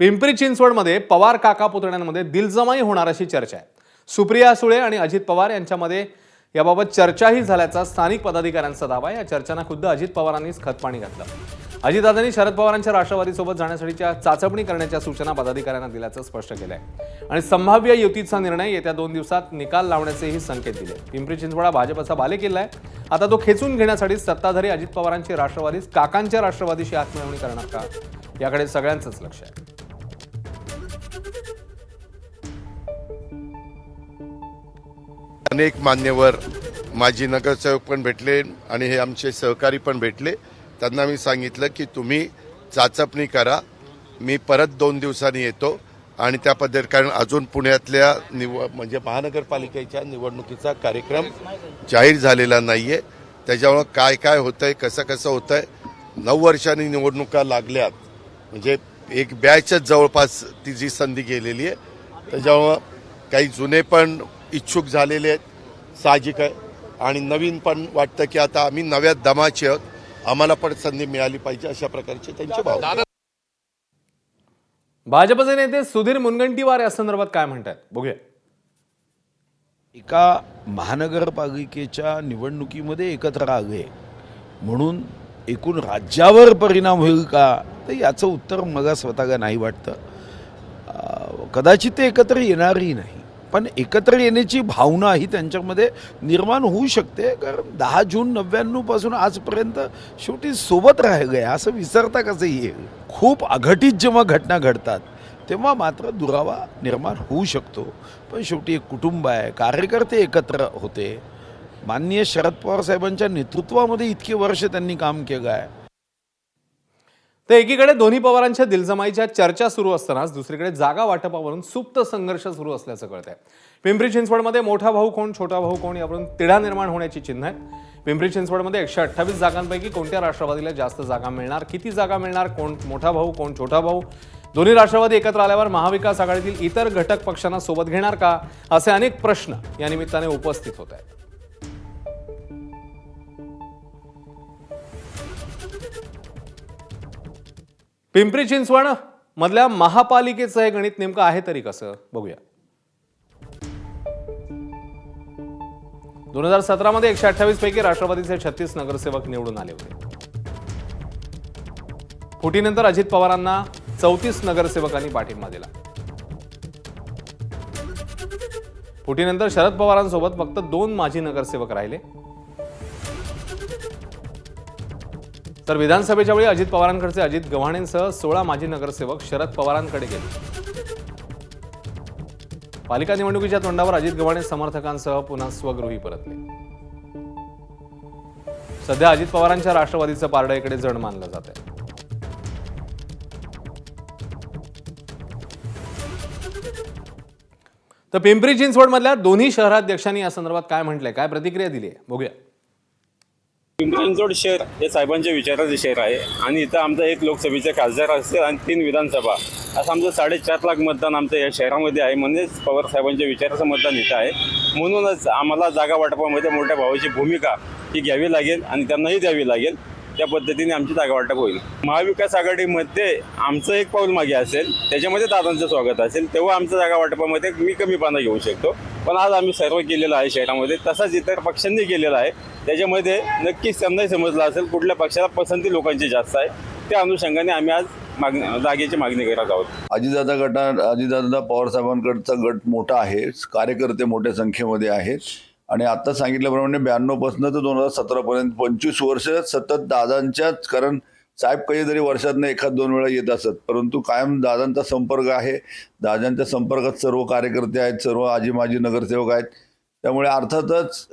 पिंपरी चिंचवडमध्ये पवार काका पुतण्यांमध्ये दिलजमाई होणार अशी चर्चा आहे. सुप्रिया सुळे आणि अजित पवार यांच्यामध्ये याबाबत चर्चाही झाल्याचा स्थानिक पदाधिकाऱ्यांचा दावा आहे. या चर्चांना खुद्द अजित पवारांनीच खतपाणी घातलं. अजितदादांनी शरद पवारांच्या राष्ट्रवादीसोबत जाण्यासाठीच्या चाचपणी करण्याच्या सूचना पदाधिकाऱ्यांना दिल्याचं स्पष्ट केलं आहे आणि संभाव्य युतीचा निर्णय येत्या दोन दिवसात निकाल लावण्याचेही संकेत दिले. पिंपरी चिंचवडा भाजपचा बालेकिल्ला आहे. आता तो खेचून घेण्यासाठी सत्ताधारी अजित पवारांची राष्ट्रवादीच काकांच्या राष्ट्रवादीशी हातमिळवणी करणार का? याकडे सगळ्यांचंच लक्ष आहे. अनेक मान्यवर माजी नगरसेवक पण भेटले आणि हे आमचे सहकारी पण भेटले. त्यांना मी सांगितलं की तुम्ही चाचपणी करा. मी परत दोन दिवसांनी येतो आणि त्या पद्धती कारण अजून पुण्यातल्या निव म्हणजे महानगरपालिकेच्या निवडणुकीचा कार्यक्रम जाहीर झालेला नाही आहे त्याच्यामुळं काय काय होतं आहे कसं कसं होतं आहे नऊ वर्षांनी निवडणुका लागल्यात. म्हणजे एक बॅचच जवळपास ती जी संधी गेलेली आहे. त्याच्यामुळं काही जुने पण इच्छुक झालेले आहेत. साहजिक आहे. आणि नवीन पण वाटतं की आता आम्ही नव्या दमाचे आहोत. आम्हाला पण संधी मिळाली पाहिजे अशा प्रकारचे त्यांचे भाव. आहेत. भाजपचे नेते सुधीर मुनगंटीवार या संदर्भात काय म्हणतात? बघूया. एका महानगरपालिकेच्या निवडणुकीमध्ये एकत्र आले म्हणून एकूण राज्यावर परिणाम होईल का? तर याचं उत्तर मला स्वतःला नाही वाटतं. कदाचित ते एकत्र येणारही नाही. पण एकत्र येण्याची भावना ही त्यांच्यामध्ये निर्माण होऊ शकते. कारण दहा जून नव्याण्णवपासून आजपर्यंत शेवटी सोबत राहिले असं विसरता कसं येईल. खूप अघटित जेव्हा घटना घडतात तेव्हा मात्र दुरावा निर्माण होऊ शकतो. पण शेवटी एक कुटुंब आहे कार्यकर्ते एकत्र होते. माननीय शरद पवार साहेबांच्या नेतृत्वामध्ये इतके वर्ष त्यांनी काम केलं आहे. तर एकीकडे दोन्ही पवारांच्या दिलजमाईच्या चर्चा सुरू असतानाच दुसरीकडे जागा वाटपावरून सुप्त संघर्ष सुरू असल्याचं कळत आहे पिंपरी चिंचवडमध्ये मोठा भाऊ कोण छोटा भाऊ कोण यावरून तिढा निर्माण होण्याची चिन्ह आहेत. पिंपरी चिंचवडमध्ये एकशे अठ्ठावीस जागांपैकी कोणत्या राष्ट्रवादीला जास्त जागा मिळणार किती जागा मिळणार कोण मोठा भाऊ कोण छोटा भाऊ? दोन्ही राष्ट्रवादी एकत्र आल्यावर महाविकास आघाडीतील इतर घटक पक्षांना सोबत घेणार का? असे अनेक प्रश्न या निमित्ताने उपस्थित होत आहेत. पिंपरी चिंचवड मधल्या महापालिकेचं हे गणित नेमकं आहे तरी कसं? बघूया. दोन हजार सतरामध्ये एकशे अठ्ठावीस पैकी राष्ट्रवादीचे छत्तीस नगरसेवक निवडून आले होते. फुटीनंतर अजित पवारांना चौतीस नगरसेवकांनी पाठिंबा दिला. फुटीनंतर शरद पवारांसोबत फक्त दोन माजी नगरसेवक राहिले. तर विधानसभेच्या वेळी अजित पवारांकडचे अजित गव्हाणेंसह सोळा माजी नगरसेवक शरद पवारांकडे गेले. पालिका निवडणुकीच्या तोंडावर अजित गव्हाणे समर्थकांसह पुन्हा स्वगृही परतले. सध्या अजित पवारांच्या राष्ट्रवादीचं पारडं इकडे जड मानलं जात आहे. तर पिंपरी चिंचवडमधल्या दोन्ही शहराध्यक्षांनी या संदर्भात काय म्हटलंय काय प्रतिक्रिया दिली आहे बघूया. पिंपरी चिंचवड शहर हे साहेबांच्या विचाराचे शहर आहे आणि इथं आमचा एक लोकसभेचे खासदार असतील आणि तीन विधानसभा. असं आमचं साडेचार लाख मतदान आमचं या शहरामध्ये आहे म्हणजेच पवार साहेबांच्या विचाराचं मतदान इथं आहे. म्हणूनच आम्हाला जागा वाटपामध्ये मोठ्या भावाची भूमिका ही घ्यावी लागेल आणि त्यांनाही द्यावी लागेल. त्या पद्धतीने आमची जागा वाटप होईल. महाविकास आघाडीमध्ये आमचं एक पाऊल मागे असेल त्याच्यामध्ये दादांचं स्वागत असेल तेव्हा आमचं जागा वाटपामध्ये मी कमीपणा घेऊ शकतो. पण आज आम्ही सर्व केलेलं आहे शहरामध्ये. तसाच इतर पक्षांनी केलेला आहे. त्याच्यामध्ये नक्कीच त्यांनाही समजलं असेल कुठल्या पक्षाला पसंती लोकांची जास्त आहे. त्या अनुषंगाने आम्ही आज मागणी जागेची मागणी करत आहोत. अजितदादा गटा अजितदादा पवारसाहेबांकडचा गट मोठा आहे. कार्यकर्ते मोठ्या संख्येमध्ये आहेत. आणि आता सांगितल्याप्रमाणे ब्याण्णवपासून तर दोन हजार सतरापर्यंत पंचवीस वर्ष सतत दादांच्याच कारण साहेब कधीतरी वर्षातनं एखाद दोन वेळा येत असत. परंतु कायम दादांचा संपर्क आहे. दादांच्या संपर्कात सर्व कार्यकर्ते आहेत सर्व आजी माजी नगरसेवक आहेत. त्यामुळे अर्थातच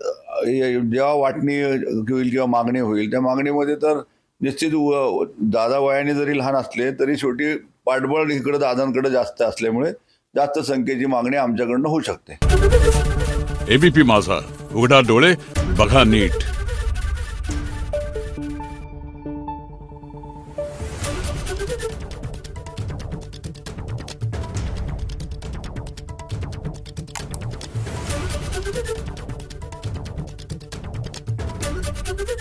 जेव्हा वाटणी होईल किंवा मागणी होईल त्या मागणीमध्ये तर निश्चित व- दादा वयाने जरी लहान असले तरी शेवटी पाठबळ इकडं दादांकडे जास्त असल्यामुळे जास्त संख्येची मागणी आमच्याकडनं होऊ शकते. एबीपी माझा. उघडा डोळे बघा नीट.